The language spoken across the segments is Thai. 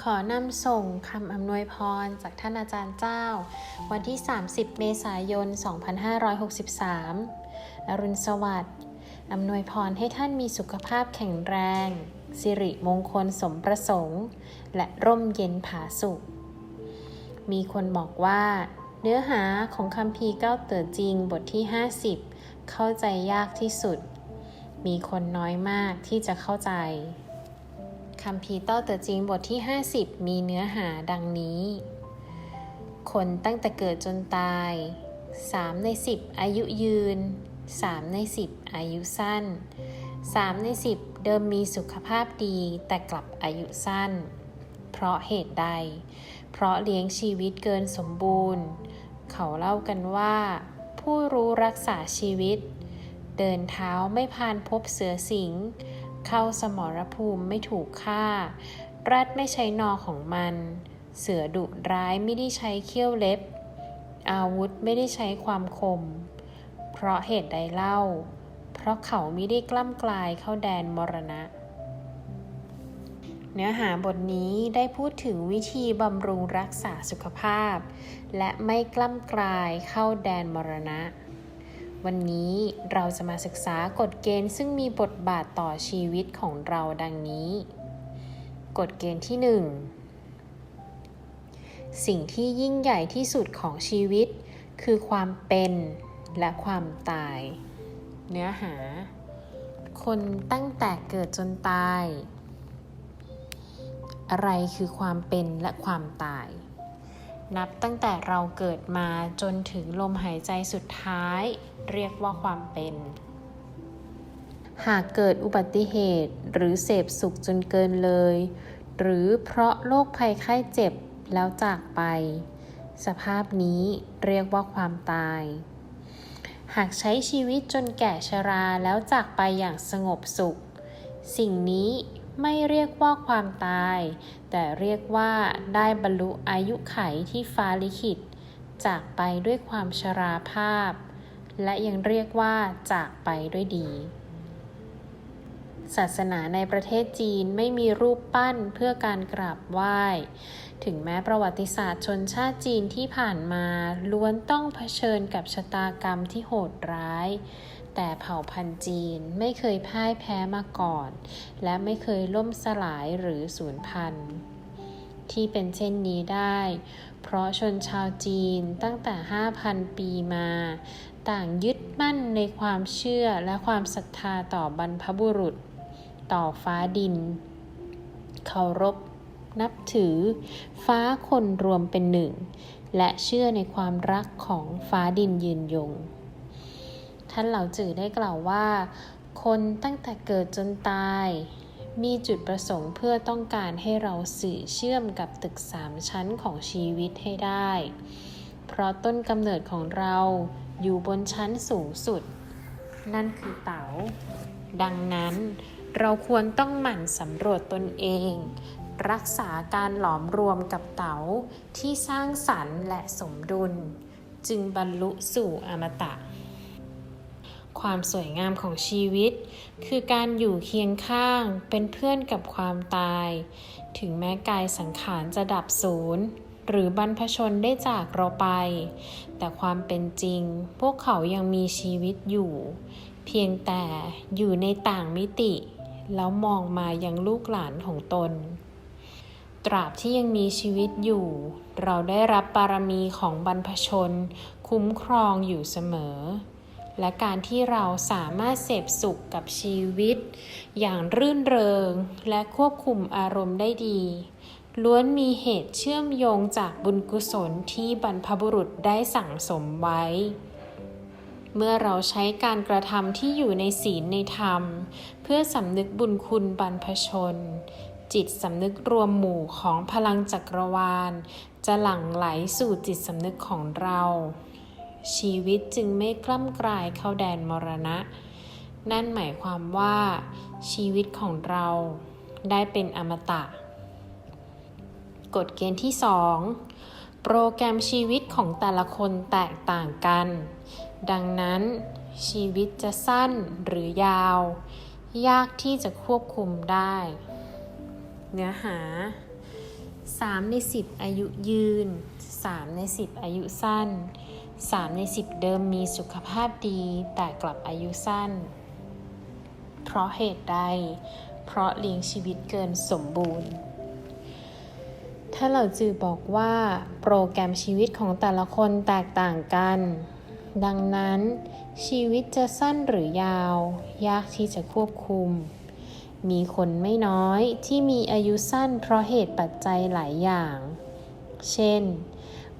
ขอนำส่งคำอำนวยพรจากท่านอาจารย์เจ้า วันที่ 30 เมษายน 2563 อรุณสวัสดิ์อำนวยพรให้ท่านมีสุขภาพแข็งแรง สิริมงคลสมประสงค์ และร่มเย็นผาสุข มีคนบอกว่า เนื้อหาของคำพีเก้าเต๋อจริงบทที่ 50 เข้าใจยากที่สุด มีคนน้อยมากที่จะเข้าใจ คำพีร์เต้าเต๋อจริงบทที่ 50 มีเนื้อหาดังนี้ คนตั้งแต่เกิดจนตาย 3 ใน 10 อายุยืน 3 ใน 10 อายุสั้น 3 ใน 10 เดิมมีสุขภาพดีแต่กลับอายุสั้น เพราะเหตุใด เพราะเลี้ยงชีวิตเกินสมบูรณ์ เขาเล่ากันว่า ผู้รู้รักษาชีวิต เดินเท้าไม่พานพบเสือสิง เข้าสมรภูมิไม่ถูกฆ่า รัดไม่ใช้นอของมัน เสือดุร้ายไม่ได้ใช้เขี้ยวเล็บ อาวุธไม่ได้ใช้ความคม เพราะเหตุใดเล่า เพราะเขาไม่ได้กล้ำกลายเข้าแดนมรณะ เนื้อหาบทนี้ได้พูดถึงวิธีบำรุงรักษาสุขภาพ และไม่กล้ำกลายเข้าแดนมรณะ วันนี้เราจะมาศึกษากฎเกณฑ์ซึ่งมีบทบาทต่อชีวิตของเราดังนี้ กฎเกณฑ์ที่ 1 สิ่งที่ยิ่งใหญ่ที่สุดของชีวิต คือความเป็นและความตาย เนื้อหา คนตั้งแต่เกิดจนตาย อะไรคือความเป็นและความตาย นับตั้งแต่เราเกิดมาจนถึงลมหายใจสุดท้าย เรียกว่าความเป็น หากเกิดอุบัติเหตุหรือเสพสุขจนเกินเลย หรือเพราะโรคภัยไข้เจ็บแล้วจากไป สภาพนี้เรียกว่าความตาย หากใช้ชีวิตจนแก่ชราแล้วจากไปอย่างสงบสุข สิ่งนี้ไม่เรียกว่าความตาย แต่เรียกว่าได้บรรลุอายุไขที่ฟ้าลิขิต จากไปด้วยความชราภาพ และยังเรียกว่าจากไปด้วยดี ศาสนาในประเทศจีนไม่มีรูปปั้นเพื่อการกราบไหว้ ถึงแม้ประวัติศาสตร์ชนชาติจีนที่ผ่านมาล้วนต้องเผชิญกับชะตากรรมที่โหดร้าย แต่เผ่าพันธุ์จีนไม่เคยพ่ายแพ้มาก่อน และไม่เคยล่มสลายหรือสูญพันธุ์ที่เป็นเช่นนี้ได้ เพราะชนชาวจีนตั้งแต่ 5,000 ปีมา ต่างยึดมั่นในความเชื่อและความศรัทธาต่อบรรพบุรุษ ต่อฟ้าดิน เคารพ นับถือ ฟ้าคนรวมเป็นหนึ่ง และเชื่อในความรักของฟ้าดินยืนยง ท่านเหล่าจือได้กล่าวว่า คนตั้งแต่เกิดจนตาย มีจุดประสงค์เพื่อต้องการให้เราสื่อเชื่อมกับตึกสามชั้นของชีวิตให้ได้ เพราะต้นกำเนิดของเราอยู่บนชั้นสูงสุด นั่นคือเต๋า ดังนั้นเราควรต้องหมั่นสำรวจตนเอง รักษาการหลอมรวมกับเต๋าที่สร้างสรรค์และสมดุล จึงบรรลุสู่อมตะ ความสวยงามของชีวิต คือการอยู่เคียงข้างเป็นเพื่อนกับความตาย ถึงแม้กายสังขารจะดับศูนย์หรือบรรพชนได้จากเราไป แต่ความเป็นจริง พวกเขายังมีชีวิตอยู่ เพียงแต่อยู่ในต่างมิติ แล้วมองมายังลูกหลานของตน ตราบที่ยังมีชีวิตอยู่ เราได้รับบารมีของบรรพชน คุ้มครองอยู่เสมอ และการที่เราสามารถเสพสุขกับชีวิต อย่างรื่นเริงและควบคุมอารมณ์ได้ดี ล้วนมีเหตุเชื่อมโยงจากบุญกุศลที่บรรพบุรุษได้สั่งสมไว้ เมื่อเราใช้การกระทำที่อยู่ในศีลในธรรม เพื่อสำนึกบุญคุณบรรพชน จิตสำนึกรวมหมู่ของพลังจักรวาล จะหลั่งไหลสู่จิตสำนึกของเรา ชีวิตจึงไม่กล้ำกลายเข้าแดนมรณะ นั่นหมายความว่า ชีวิตของเราได้เป็นอมตะ กฎเกณฑ์ที่ 2 โปรแกรมชีวิตของแต่ละคนแตกต่างกัน ดังนั้น ชีวิตจะสั้นหรือยาว ยากที่จะควบคุมได้ เนื้อหา 3 ใน 10 อายุยืน 3 ใน 10 อายุสั้น 3 ใน 10 เดิมมีสุขภาพดีแต่กลับอายุสั้น เพราะเหตุใด เพราะเลี้ยงชีวิตเกินสมบูรณ์ ถ้าเราจือบอกว่าโปรแกรมชีวิตของแต่ละคนแตกต่างกัน ดังนั้นชีวิตจะสั้นหรือยาว ยากที่จะควบคุม มีคนไม่น้อยที่มีอายุสั้นเพราะเหตุปัจจัยหลายอย่าง เช่น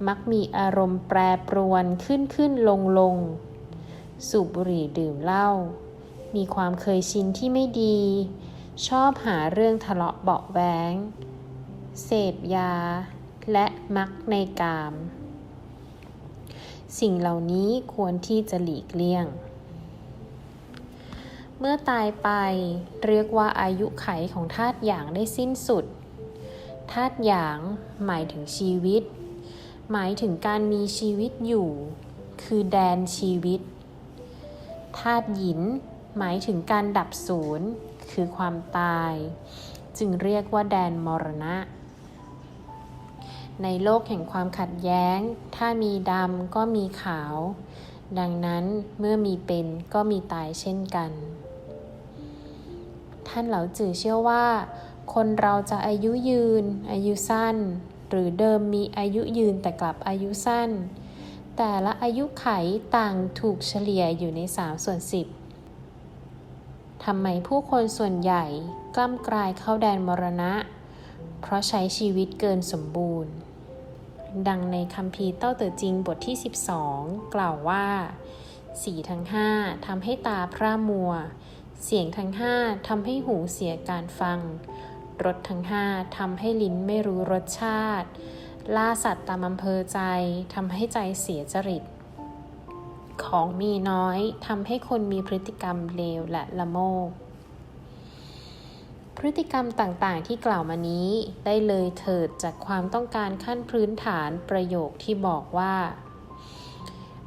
มักมีอารมณ์แปรปรวนขึ้นขึ้นลงลง สูบบุหรี่ดื่มเหล้า มีความเคยชินที่ไม่ดี ชอบหาเรื่องทะเลาะเบาะแวงเสพยา และมักในกาม สิ่งเหล่านี้ควรที่จะหลีกเลี่ยง เมื่อตายไปเรียกว่าอายุไขของธาตุอย่างได้สิ้นสุดธาตุอย่างหมายถึงชีวิต หมายถึงการมีชีวิตอยู่ คือแดนชีวิตธาตุหยิน หมายถึงการดับศูนย์คือความตาย จึงเรียกว่าแดนมรณะ ในโลกแห่งความขัดแย้ง ถ้ามีดำก็มีขาว ดังนั้นเมื่อมีเป็นก็มีตายเช่นกัน ท่านเหลาจือเชื่อว่า คนเราจะอายุยืน อายุสั้น หรือเดิมมีอายุยืนแต่กลับอายุสั้น แต่ละอายุไขต่างถูกเฉลี่ยอยู่ใน 3 ส่วน 10ทำไมผู้คนส่วนใหญ่กล้ำกลายเข้าแดนมรณะ เพราะใช้ชีวิตเกินสมบูรณ์ ดังในคัมภีเต้าเต๋อจริงบทที่ 12 กล่าวว่า สีทั้งห้าทำให้ตาพร่ามัว เสียงทั้งห้าทำให้หูเสียการฟัง รสทั้งห้าทำให้ลิ้นไม่รู้รสชาติ ล่าสัตว์ตามอำเภอใจทำให้ใจเสียจริต ของมีน้อยทำให้คนมีพฤติกรรมเลวและละโมบพฤติกรรมต่างๆ ที่กล่าวมานี้ได้เลยเถิดจากความต้องการขั้นพื้นฐานประโยคที่บอกว่า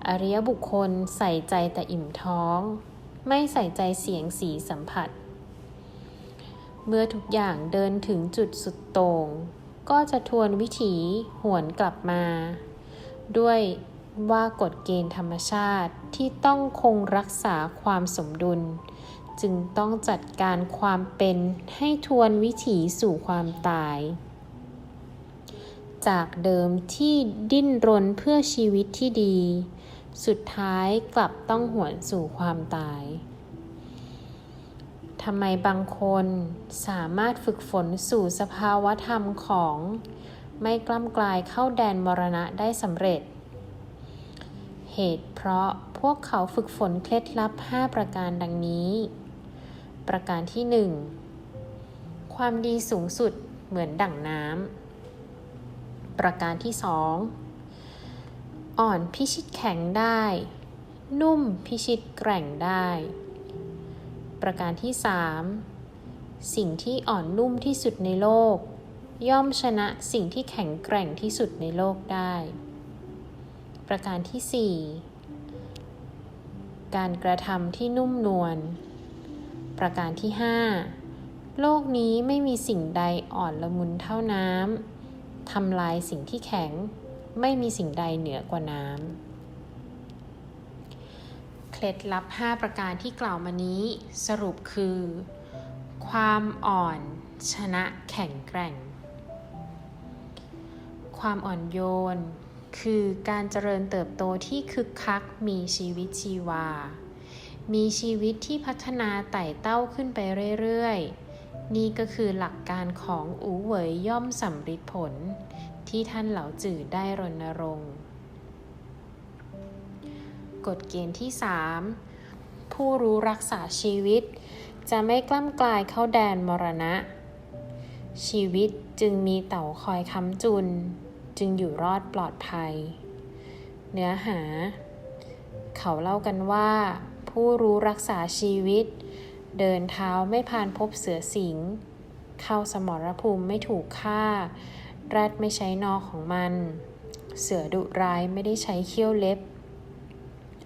อริยบุคคลใส่ใจแต่อิ่มท้อง ไม่ใส่ใจเสียงสีสัมผัส เมื่อทุกอย่างเดินถึงจุดสุดโต่งก็จะทวนวิถีหวนกลับมา ด้วยว่ากฎเกณฑ์ธรรมชาติที่ต้องคงรักษาความสมดุล จึงต้องจัดการความเป็นให้ทวนวิถีสู่ความตาย จากเดิมที่ดิ้นรนเพื่อชีวิตที่ดี สุดท้ายกลับต้องหวนสู่ความตาย ทำไมบางคนสามารถฝึกฝนสู่สภาวะธรรมของไม่กล้ำกลายเข้าแดนมรณะได้สำเร็จ เหตุเพราะพวกเขาฝึกฝนเคล็ดลับ 5 ประการดังนี้ ประการที่ 1 ความดีสูงสุดเหมือนดั่งน้ำ ประการที่ 2 อ่อนพิชิตแข็งได้ นุ่มพิชิตแกร่งได้ ประการที่ 3 สิ่งที่อ่อนนุ่มที่สุดในโลก ย่อมชนะสิ่งที่แข็งแกร่งที่สุดในโลกได้ ประการที่ 4 การกระทำที่นุ่มนวล ประการที่ 5 โลกนี้ไม่มีสิ่งใดอ่อนละมุนเท่าน้ำทำลายสิ่งที่แข็ง ไม่มีสิ่งใดเหนือกว่าน้ำ ล็ดลับ 5 ประการที่กล่าวมานี้ สรุปคือ ความอ่อนชนะแข็งแกร่ง ความอ่อนโยน คือการเจริญเติบโตที่คึกคักมีชีวิตชีวา มีชีวิตที่พัฒนาไต่เต้าขึ้นไปเรื่อยๆ นี่ก็คือหลักการของอูเหวยย่อมสำฤทธิผล ที่ท่านเหล่าจื่อได้รณรงค์ กฎเกณฑ์ที่ 3 ผู้รู้รักษาชีวิต จะไม่กล้ำกลายเข้าแดนมรณะ ชีวิตจึงมีเต่าคอยค้ำจุน จึงอยู่รอดปลอดภัย เนื้อหา เขาเล่ากันว่า ผู้รู้รักษาชีวิต เดินเท้าไม่ผ่านพบเสือสิง เข้าสมรภูมิไม่ถูกฆ่าแรดไม่ใช้นอของมัน เสือดุร้ายไม่ได้ใช้เขี้ยวเล็บ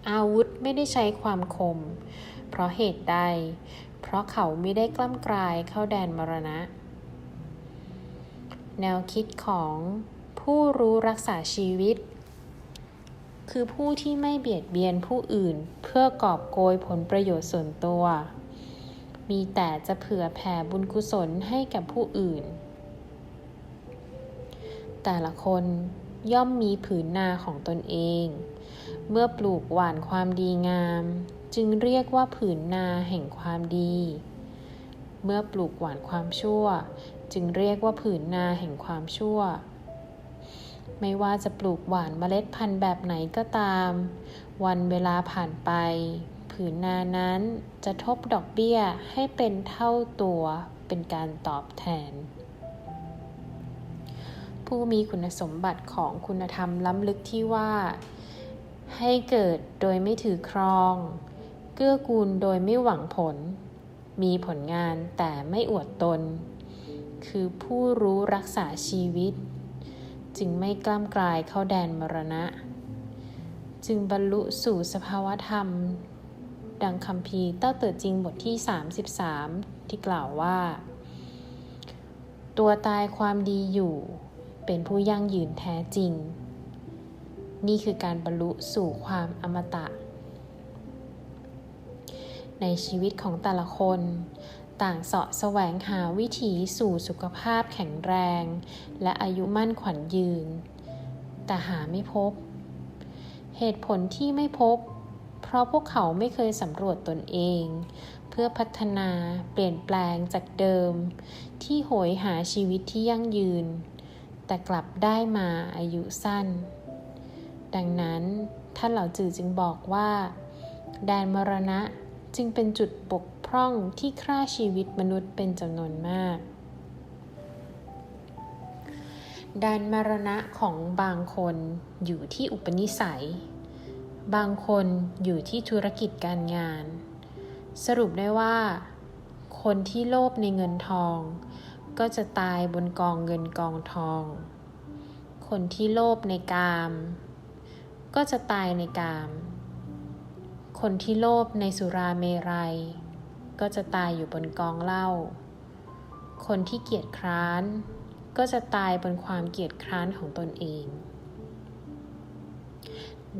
อาวุธไม่ได้ใช้ความคม เพราะเหตุใด เพราะเขาไม่ได้กล้ำกลายเข้าแดนมรณะ แนวคิดของผู้รู้รักษาชีวิต คือผู้ที่ไม่เบียดเบียนผู้อื่นเพื่อกอบโกยผลประโยชน์ส่วนตัว มีแต่จะเผื่อแผ่บุญกุศลให้กับผู้อื่น แต่ละคนย่อมมีผืนนาของตนเอง เมื่อปลูกหว่านความดีงาม จึงเรียกว่าผืนนาแห่งความดี เมื่อปลูกหว่านความชั่ว จึงเรียกว่าผืนนาแห่งความชั่ว ไม่ว่าจะปลูกหว่านเมล็ดพันธุ์แบบไหนก็ตาม วันเวลาผ่านไป ผืนนานั้นจะทบดอกเบี้ยให้เป็นเท่าตัวเป็นการตอบแทน ผู้มีคุณสมบัติของคุณธรรมล้ำลึกที่ว่า ให้เกิดโดยไม่ถือครอง เกื้อกูลโดยไม่หวังผล มีผลงานแต่ไม่อวดตน คือผู้รู้รักษาชีวิต จึงไม่กล้ำกลายเข้าแดนมรณะ จึงบรรลุสู่สภาวธรรม ดังคำพีเต้าเติดจริงบทที่ 33 ที่กล่าวว่า ตัวตายความดีอยู่ เป็นผู้ยั่งยืนแท้จริง นี่คือการบรรลุสู่ความอมตะ ในชีวิตของแต่ละคน ต่างเสาะแสวงหาวิถีสู่สุขภาพแข็งแรง และอายุมั่นขวัญยืน แต่หาไม่พบ เหตุผลที่ไม่พบ เพราะพวกเขาไม่เคยสำรวจตนเอง เพื่อพัฒนาเปลี่ยนแปลงจากเดิม ที่โหยหาชีวิตที่ยั่งยืน แต่กลับได้มาอายุสั้น ดังนั้นท่านเหล่าจือจึงบอกว่า แดนมรณะจึงเป็นจุดบกพร่องที่ฆ่าชีวิตมนุษย์เป็นจำนวนมากแดนมรณะของบางคนอยู่ที่อุปนิสัย บางคนอยู่ที่ธุรกิจการงาน สรุปได้ว่า คนที่โลภในเงินทอง ก็จะตายบนกองเงินกองทอง คนที่โลภในกาม ก็จะตายในกาม คนที่โลภในสุราเมรัย ก็จะตายอยู่บนกองเหล้า คนที่เกียจคร้าน ก็จะตายบนความเกียจคร้านของตนเอง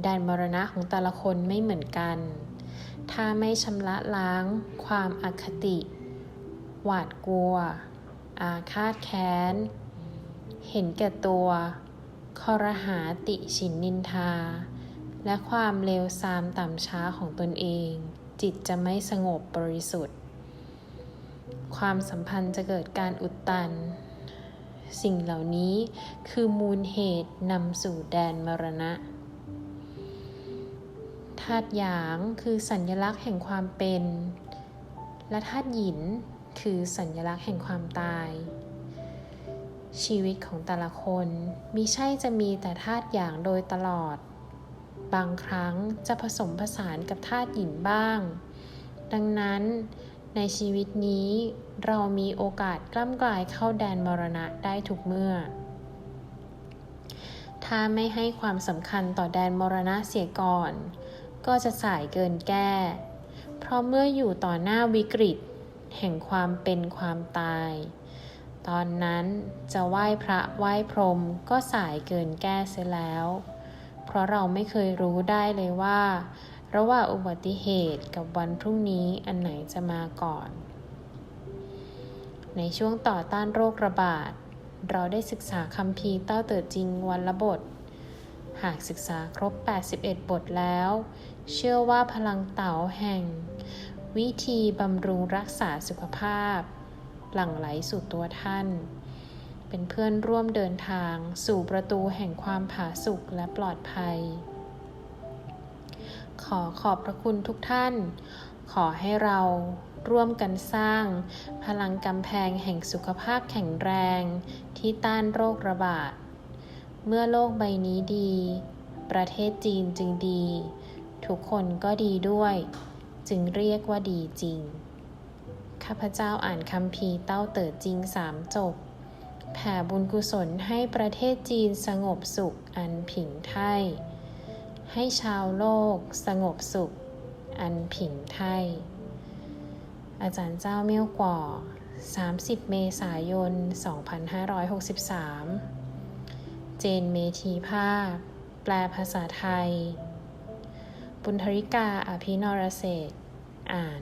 แดนมรณะของแต่ละคนไม่เหมือนกัน ถ้าไม่ชำระล้าง ความอคติ หวาดกลัว อาฆาตแค้น เห็นแก่ตัว คอรหาติฉินนินทา และความเลวทรามต่ำช้าของตนเอง จิตจะไม่สงบบริสุทธิ์ ความสัมพันธ์จะเกิดการอุดตัน สิ่งเหล่านี้คือมูลเหตุนำสู่แดนมรณะธาตุหยางคือสัญลักษณ์แห่งความเป็น และธาตุหยินคือสัญลักษณ์แห่งความตาย ชีวิตของแต่ละคนมิใช่จะมีแต่ธาตุหยางโดยตลอด บางครั้งจะผสมผสานกับธาตุหยินบ้าง ดังนั้นในชีวิตนี้เรามีโอกาสกล้ำกลายเข้าแดนมรณะได้ทุกเมื่อ ถ้าไม่ให้ความสำคัญต่อแดนมรณะเสียก่อน ก็จะสายเกินแก้ เพราะเมื่ออยู่ต่อหน้าวิกฤต แห่งความเป็นความตาย ตอนนั้นจะไหว้พระไหว้พรหมก็สายเกินแก้เสียแล้ว เพราะเราไม่เคยรู้ได้เลยว่า ระหว่างอุบัติเหตุกับวันพรุ่งนี้อันไหนจะมาก่อน ในช่วงต่อต้านโรคระบาด เราได้ศึกษาคัมภีเต้าเติดจริงวันละบท หากศึกษาครบ 81 บทแล้ว เชื่อว่าพลังเต๋าแห่ง วิธีบำรุงรักษาสุขภาพ หลั่งไหลสู่ตัวท่าน เป็นเพื่อนร่วมเดินทางสู่ประตูแห่งความผาสุกและปลอดภัย ขอขอบพระคุณทุกท่าน ขอให้เราร่วมกันสร้าง พลังกำแพงแห่งสุขภาพแข็งแรง ที่ต้านโรคระบาด เมื่อโลกใบนี้ดี ประเทศจีนจึงดี ทุกคนก็ดีด้วย จึงเรียกว่าดีจริง ข้าพเจ้าอ่านคำพีเต้าเติดจริงสามจบ แผ่บุญกุศลให้ประเทศจีนสงบสุขอันผิงไทย ให้ชาวโลกสงบสุขอันผิงไทย อาจารย์เจ้าเมี่ยวกว่า30 เมษายน 2563 เจนเมธีภาพ แปลภาษาไทย บุญธริกาอภินรเศษอ่าน